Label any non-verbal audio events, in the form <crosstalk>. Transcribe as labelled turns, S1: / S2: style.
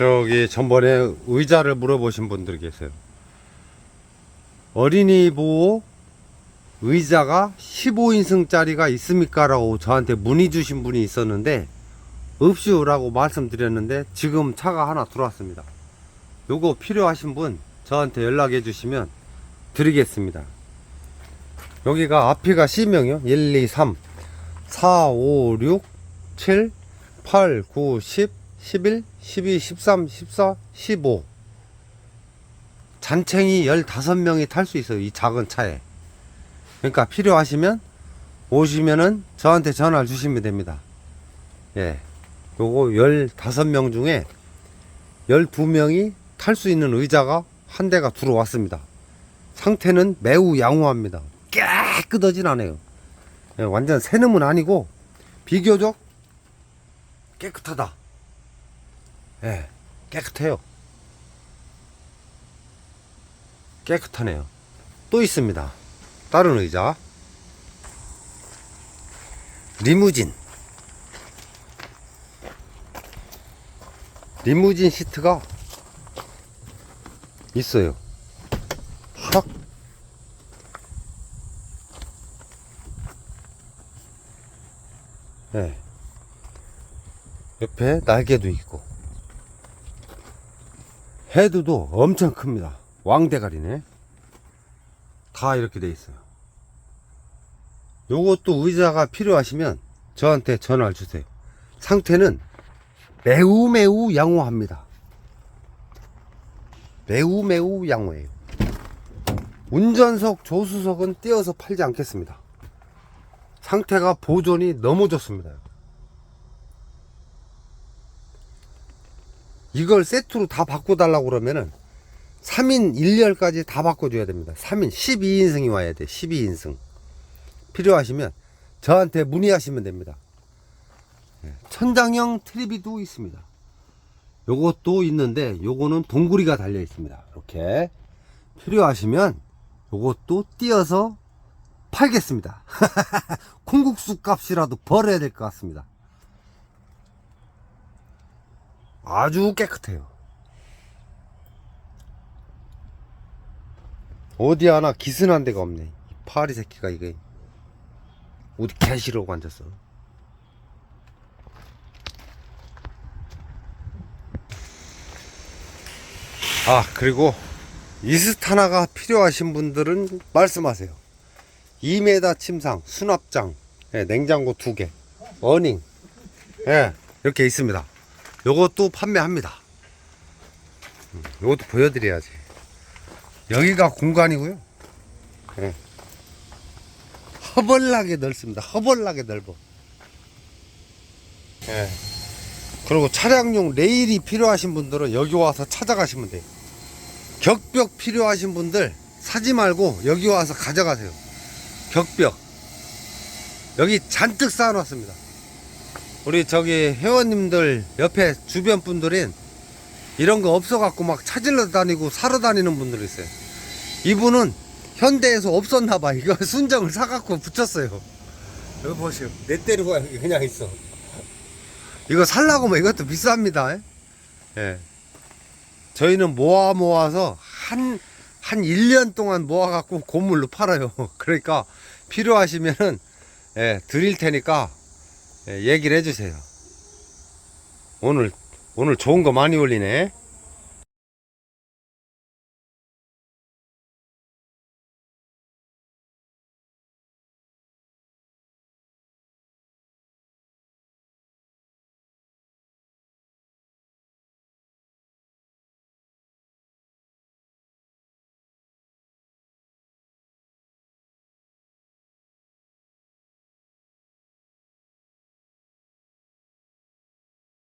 S1: 저기 전번에 의자를 물어보신 분들 계세요. 어린이 보호 의자가 15인승짜리가 있습니까? 라고 저한테 문의 주신 분이 있었는데 없슈라고 말씀드렸는데 지금 차가 하나 들어왔습니다. 요거 필요하신 분 저한테 연락해 주시면 드리겠습니다. 여기가 앞이가 C명이요. 1, 2, 3, 4, 5, 6, 7, 8, 9, 10, 11, 12, 13, 14, 15. 잔챙이 15명이 탈 수 있어요. 이 작은 차에. 그러니까 필요하시면 오시면은 저한테 전화를 주시면 됩니다. 예. 요거 15명 중에 12명이 탈 수 있는 의자가 한 대가 들어왔습니다. 상태는 매우 양호합니다. 깨끗하진 않아요. 예, 완전 새놈은 아니고 비교적 깨끗하다. 예, 깨끗해요. 깨끗하네요. 또 있습니다. 다른 의자. 리무진. 리무진 시트가 있어요. 샥. 예. 옆에 날개도 있고. 헤드도 엄청 큽니다. 왕대가리네. 다 이렇게 돼 있어요. 요것도 의자가 필요하시면 저한테 전화를 주세요. 상태는 매우 매우 양호합니다. 매우 매우 양호해요. 운전석, 조수석은 띄어서 팔지 않겠습니다. 상태가 보존이 너무 좋습니다. 이걸 세트로 다 바꿔달라고 그러면은 3인 1열까지 다 바꿔줘야 됩니다. 3인 12인승이 와야 돼. 12인승. 필요하시면 저한테 문의하시면 됩니다. 예, 천장형 트리비도 있습니다. 요것도 있는데 요거는 동구리가 달려 있습니다. 이렇게 필요하시면 요것도 띄어서 팔겠습니다. <laughs> 콩국수 값이라도 벌어야 될 것 같습니다. 아주 깨끗해요. 어디 하나 기스난 데가 없네. 이 파리 새끼가 이게 어디 개시러고 앉았어. 아 그리고 이스타나가 필요하신 분들은 말씀하세요. 2m 침상, 수납장, 예, 냉장고 두 개, 어닝, 예, 이렇게 있습니다. 요것도 판매합니다. 음, 요것도 보여드려야지. 여기가 공간이고요. 예. 허벌나게 넓습니다. 허벌나게 넓어. 예. 그리고 차량용 레일이 필요하신 분들은 여기 와서 찾아가시면 돼요. 격벽 필요하신 분들 사지 말고 여기 와서 가져가세요. 격벽. 여기 잔뜩 쌓아놨습니다. 우리 저기 회원님들 옆에 주변 분들은 이런 거 없어갖고 막 찾으러 다니고 사러 다니는 분들 있어요. 이분은 현대에서 없었나봐. 이거 <laughs> 순정을 사갖고 붙였어요. 여기 보세요. 내 때리고 그냥 있어. 이거 살라고 뭐 이것도 비쌉니다. 예. 저희는 모아 모아서 한, 한 1년 동안 모아갖고 고물로 팔아요. <laughs> 그러니까 필요하시면은, 예, 드릴 테니까, 예, 얘기를 해주세요. 오늘, 오늘 좋은 거 많이 올리네.